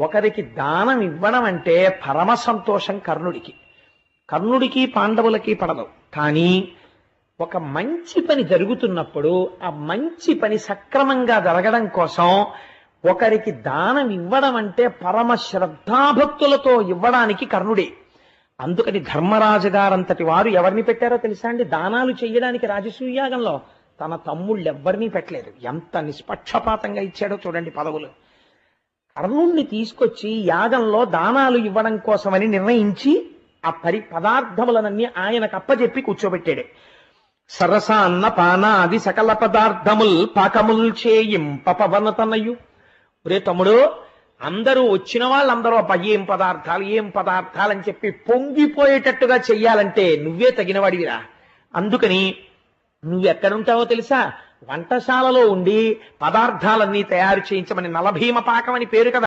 ఒకరికి దానం ఇవ్వడం అంటే పరమ సంతోషం కర్ణుడికి. కర్ణుడికి పాండవులకి పడదు. కానీ ఒక మంచి పని జరుగుతున్నప్పుడు ఆ మంచి పని సక్రమంగా జరగడం కోసం ఒకరికి దానం ఇవ్వడం అంటే పరమ శ్రద్ధాభక్తులతో ఇవ్వడానికి కర్ణుడే. అందుకని ధర్మరాజు గారంతటి వారు ఎవరిని పెట్టారో తెలుసా అండి? దానాలు చేయడానికి రాజసూయాగంలో తన తమ్ముళ్ళు ఎవ్వరినీ పెట్టలేదు. ఎంత నిష్పక్షపాతంగా ఇచ్చాడో చూడండి పదవులు. కర్ణుణ్ణి తీసుకొచ్చి యాగంలో దానాలు ఇవ్వడం కోసమని నిర్ణయించి ఆ పరి పదార్థములనన్నీ ఆయనకు అప్పజెప్పి కూర్చోబెట్టాడు. సరస అన్న పానాది సకల పదార్థముల్ పాకముల్ చేయింపవనతనయు ఒరే తమ్ముడు అందరూ వచ్చిన వాళ్ళందరూ అబ్బా ఏం పదార్థాలు ఏం పదార్థాలు అని చెప్పి పొంగిపోయేటట్టుగా చెయ్యాలంటే నువ్వే తగినవాడివిరా. అందుకని నువ్వెక్కడుంటావో తెలుసా? వంటశాలలో ఉండి పదార్థాలన్నీ తయారు చేయించమని నలభీమ పాకం అని పేరు కదా.